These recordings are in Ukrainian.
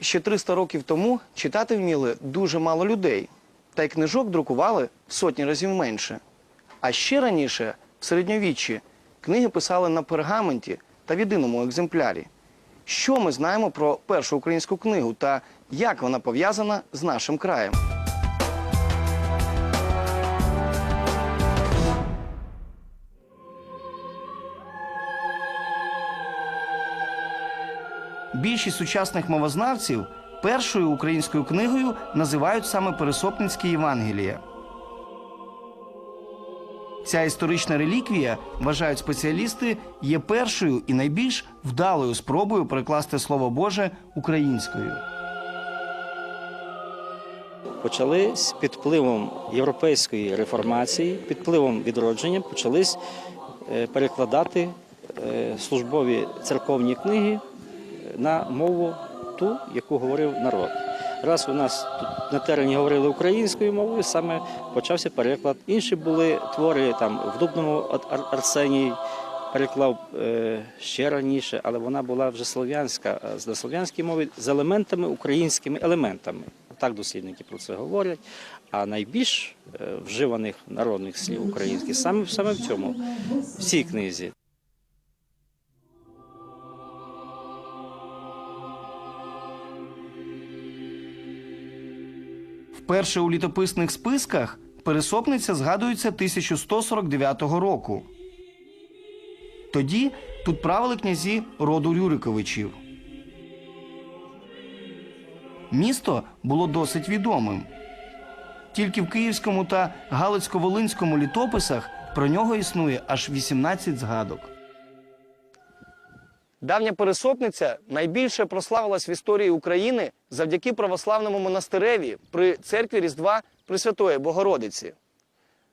Ще 300 років тому читати вміли дуже мало людей, та й книжок друкували в сотні разів менше. А ще раніше, в середньовіччі, книги писали на пергаменті та в єдиному екземплярі. Що ми знаємо про першу українську книгу та як вона пов'язана з нашим краєм? Більшість сучасних мовознавців першою українською книгою називають саме Пересопницьке Євангеліє. Ця історична реліквія, вважають спеціалісти, є першою і найбільш вдалою спробою перекласти Слово Боже українською. почались під впливом європейської реформації, під впливом відродження почались е, перекладати е, службові церковні книги на мову ту, яку говорив народ. Раз у нас тут на терені говорили українською мовою, саме почався переклад. Інші були твори там в Дубному Ар- Ар- Арсеній переклав е, ще раніше, але вона була вже слов'янська, а на слов'янській мові з елементами українськими елементами. Так дослідники про це говорять. А найбільш е, вживаних народних слів українських саме, саме в цьому, в цій книзі. Вперше у літописних списках пересопниця згадується 1149 року. Тоді тут правили князі роду Рюриковичів. Місто було досить відомим. Тільки в Київському та Галицько-Волинському літописах про нього існує аж 18 згадок. Давня пересопниця найбільше прославилась в історії України завдяки православному монастиреві при церкві Різдва Пресвятої Богородиці.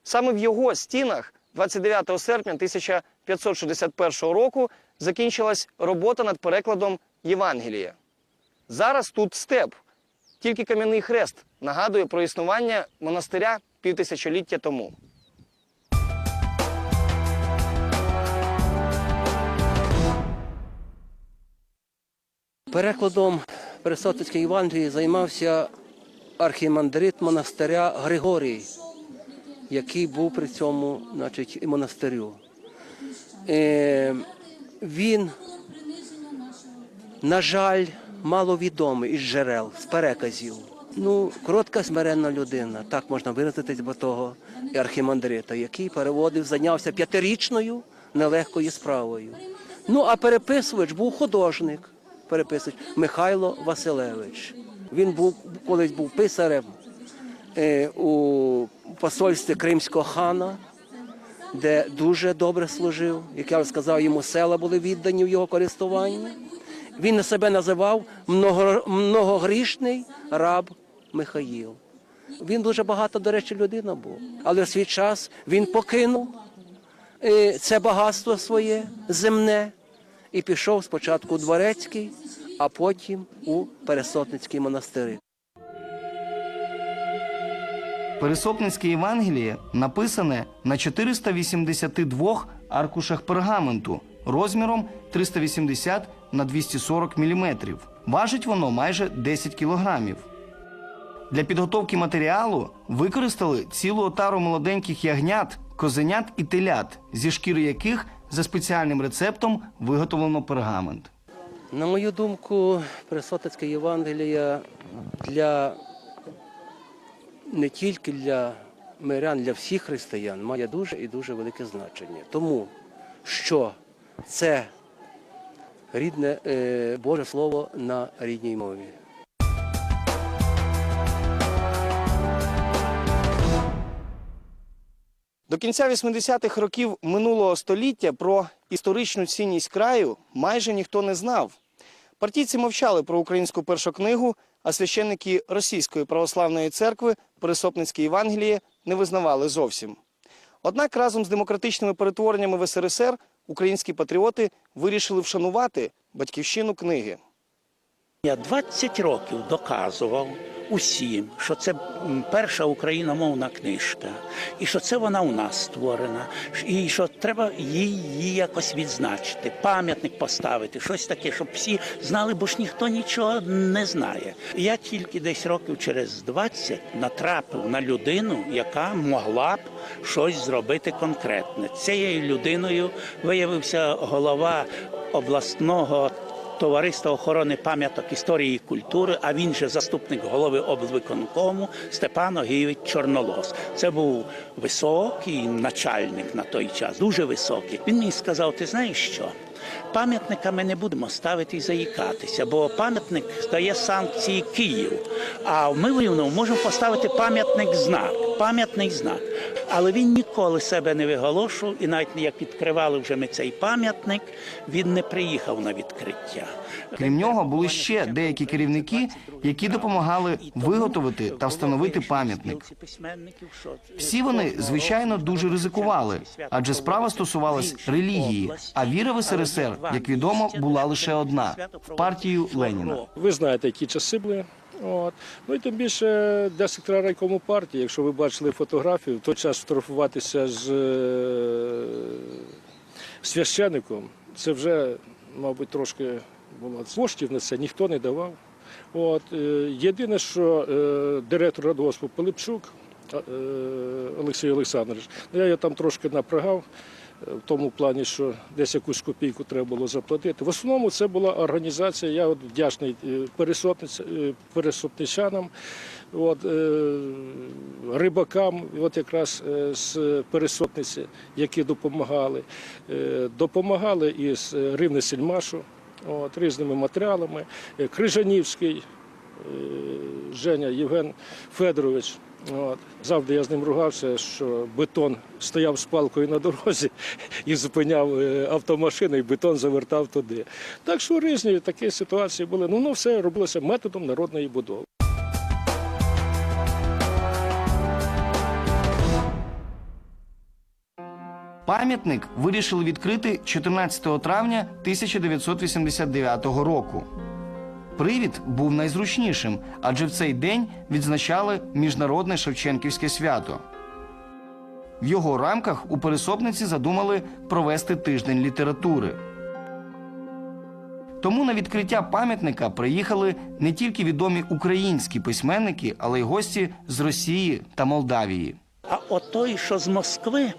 Саме в його стінах 29 серпня 1561 року закінчилась робота над перекладом Євангелія. Зараз тут степ, тільки кам'яний хрест нагадує про існування монастиря півтисячоліття тому. Перекладом Пересотицької Євангелії займався архімандрит монастиря Григорій, який був при цьому значить, монастирю. Е, він, на жаль, маловідомий із джерел, з переказів. Ну, коротка смиренна людина, так можна виразитись бо того архімандрита, який переводив, зайнявся п'ятирічною нелегкою справою. Ну, а переписувач був художник, переписувач Михайло Василевич. Він був колись був писарем е, у посольстві Кримського хана, де дуже добре служив. Як я вже сказав, йому села були віддані в його користування. Він на себе називав многогрішний раб Михаїл. Він дуже багато, до речі, людина був. Але в свій час він покинув е, це багатство своє земне і пішов спочатку у Дворецький, а потім у Пересотницький монастири. Пересопницьке Євангеліє написане на 482 аркушах пергаменту розміром 380 на 240 мм. Важить воно майже 10 кілограмів. Для підготовки матеріалу використали цілу отару молоденьких ягнят, козенят і телят, зі шкіри яких за спеціальним рецептом виготовлено пергамент. На мою думку, Пересотицьке Євангелія для не тільки для мирян, для всіх християн має дуже і дуже велике значення. Тому що це рідне е, Боже Слово на рідній мові. До кінця 80-х років минулого століття про історичну цінність краю майже ніхто не знав. Партійці мовчали про українську першу книгу, а священники Російської православної церкви Пересопницьке Євангеліє не визнавали зовсім. Однак разом з демократичними перетвореннями в СРСР українські патріоти вирішили вшанувати батьківщину книги. Я 20 років доказував усім, що це перша україномовна книжка, і що це вона у нас створена, і що треба її якось відзначити, пам'ятник поставити, щось таке, щоб всі знали, бо ж ніхто нічого не знає. Я тільки десь років через 20 натрапив на людину, яка могла б щось зробити конкретне. Цією людиною виявився голова обласного Товариства охорони пам'яток історії і культури, а він же заступник голови облвиконкому Степан Огійович Чорнолос. Це був високий начальник на той час, дуже високий. Він мені сказав: ти знаєш що? Пам'ятника ми не будемо ставити і заїкатися, бо пам'ятник дає санкції Київ. А ми в Рівному можемо поставити пам'ятник знак, пам'ятний знак. Але він ніколи себе не виголошував, і навіть як відкривали вже ми цей пам'ятник, він не приїхав на відкриття. Крім нього, були ще деякі керівники, які допомагали виготовити та встановити пам'ятник. Всі вони, звичайно, дуже ризикували, адже справа стосувалась релігії, а віра в СРСР, як відомо, була лише одна в партію Леніна. Ви знаєте, які часи були. От. Ну і тим більше для секретаря райкому партії, якщо ви бачили фотографію, в той час фотографуватися з е, священником, це вже, мабуть, трошки було. коштів на це ніхто не давав. От. е, Єдине, що е, директор радгоспу Пилипчук Олексій Олександрович, ну, я його там трошки напрягав в тому плані, що десь якусь копійку треба було заплатити. В основному це була організація. Я от вдячний е, е, пересотничанам, от, е, рибакам, от якраз е, з пересотниці, які допомагали. Е, Допомагали із е, Рівне Сільмашу, от, різними матеріалами. Е, Крижанівський, е, Женя Євген Федорович. От. Завжди я з ним ругався, що бетон стояв з палкою на дорозі і зупиняв е, автомашини, і бетон завертав туди. Так що різні такі ситуації були. Ну, воно все робилося методом народної будови. Пам'ятник вирішили відкрити 14 травня 1989 року. Привід був найзручнішим, адже в цей день відзначали міжнародне Шевченківське свято. В його рамках у пересопниці задумали провести тиждень літератури. Тому на відкриття пам'ятника приїхали не тільки відомі українські письменники, але й гості з Росії та Молдавії. А от той, що з Москви,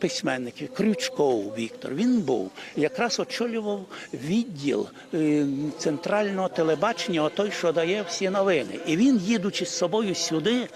письменників, Крючков Віктор, він був, якраз очолював відділ е, центрального телебачення, отой, що дає всі новини. І він, їдучи з собою сюди,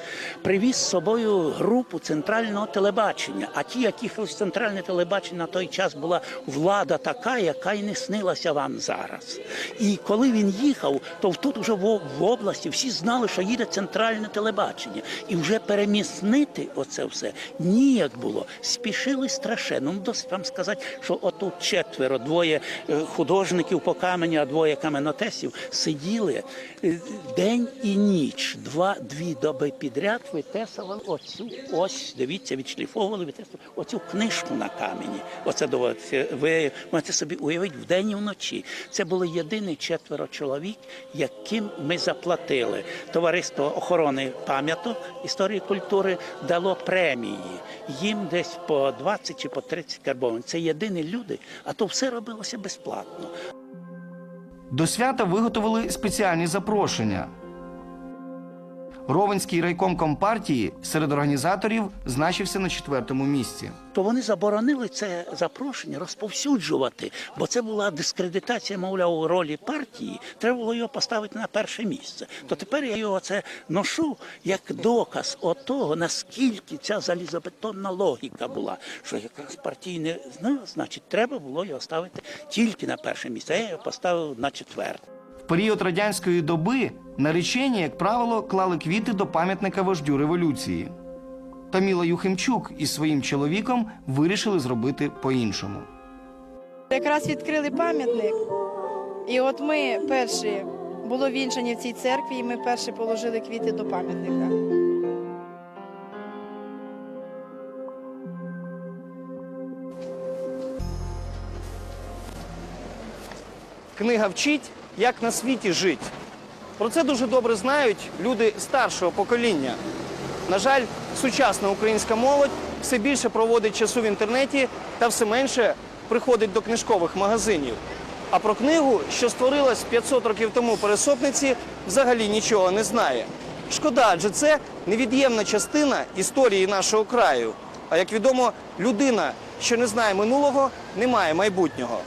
привіз з собою групу центрального телебачення. А ті, яких центральне телебачення на той час була влада така, яка й не снилася вам зараз. І коли він їхав, то тут вже в області всі знали, що їде центральне телебачення. І вже переміснити оце все ніяк було. Спішили страшенно. Ну, досить вам сказати, що отут четверо, двоє е, художників по камені, а двоє каменотесів сиділи е, день і ніч, два, дві доби підряд витесували оцю, ось, дивіться, відшліфовували, витесували оцю книжку на камені. Оце доводиться. Ви можете собі уявити вдень і вночі. Це були єдині четверо чоловік, яким ми заплатили. Товариство охорони пам'яток історії культури дало премії. Їм десь по 20 чи по 30 карбованців. Це єдині люди, а то все робилося безплатно. До свята виготовили спеціальні запрошення. Ровенський райком компартії серед організаторів значився на четвертому місці. То вони заборонили це запрошення розповсюджувати, бо це була дискредитація, мовляв, ролі партії. Треба було його поставити на перше місце. То тепер я його це ношу як доказ того, наскільки ця залізобетонна логіка була, що якраз партійне ну, значить, треба було його ставити тільки на перше місце. Я його поставив на четверте. В період радянської доби наречені, як правило, клали квіти до пам'ятника вождю революції. Таміла Юхимчук із своїм чоловіком вирішили зробити по-іншому. Якраз відкрили пам'ятник, і от ми перші було вінчання в цій церкві, і ми перші положили квіти до пам'ятника. Книга вчить, як на світі жить. Про це дуже добре знають люди старшого покоління. На жаль, сучасна українська молодь все більше проводить часу в інтернеті та все менше приходить до книжкових магазинів. А про книгу, що створилась 500 років тому пересопниці, взагалі нічого не знає. Шкода, адже це невід'ємна частина історії нашого краю. А як відомо, людина, що не знає минулого, не має майбутнього.